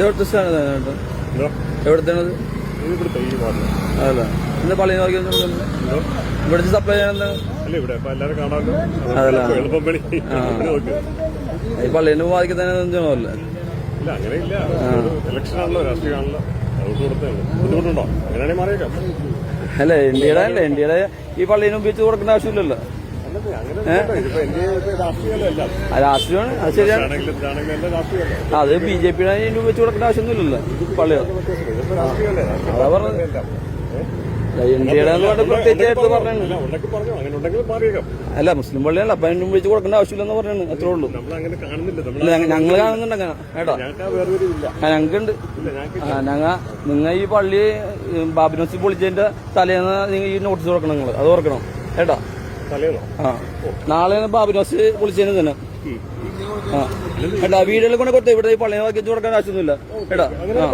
ഇത് എവിടുത്തെ സ്ഥലമാണ് എവിടുത്തെയാണത് അതല്ല. ഇവിടുത്തെ സപ്ലൈ അല്ല ഇല്ല ഇലക്ഷൻ ആണല്ലോ രാഷ്ട്രീയമാണല്ലോ ബുദ്ധിമുട്ടുണ്ടോ? അങ്ങനെയാണെങ്കിൽ മാറിയേക്കാം. അല്ല ഇന്ത്യയുടെ അല്ല? ഇന്ത്യയുടെ ഈ പള്ളീനെ ഉപയോഗിച്ച് കൊടുക്കേണ്ട ആവശ്യമില്ലല്ലോ. രാഷ്ട്രീയമാണ്. അത് ശരിയാണ്. അത് ബി ജെ പിയുടെ രൂപ വെച്ച് കൊടുക്കേണ്ട ആവശ്യമൊന്നുമില്ലല്ലോ. പള്ളികൾ രാഷ്ട്രീയമല്ലേ? അതാ പറഞ്ഞത്? ഇന്ത്യയുടെ എന്ന് പറഞ്ഞിട്ട് പ്രത്യേകിച്ച് എടുത്ത് പറഞ്ഞു. അല്ല മുസ്ലിം പള്ളിയല്ല അപ്പൊ അതിന് വിളിച്ച് കൊടുക്കേണ്ട ആവശ്യമില്ലെന്ന് പറഞ്ഞു അത്രേ ഉള്ളൂ. ഞങ്ങൾ കാണുന്നുണ്ട് അങ്ങനെ. കേട്ടോ? ഞങ്ങൾക്കുണ്ട് ഞങ്ങ നിങ്ങൾ ഈ പള്ളി ബാബിനോസി പൊളിച്ചതിന്റെ തലേന്ന് നിങ്ങൾ ഈ നോട്ടീസ് കൊടുക്കണം നിങ്ങൾ അത് ഓർക്കണം. കേട്ടോ? ആ. നാളെ ബാബുനോസ് പൊളിച്ചതിന് തന്നെ. ആ. എടാ വീടുകളിൽ കൊണ്ട് കൊടുത്തേ. ഇവിടെ പള്ളിയെ വാക്കി കൊടുക്കാൻ ആവശ്യമൊന്നുമില്ല. ആ.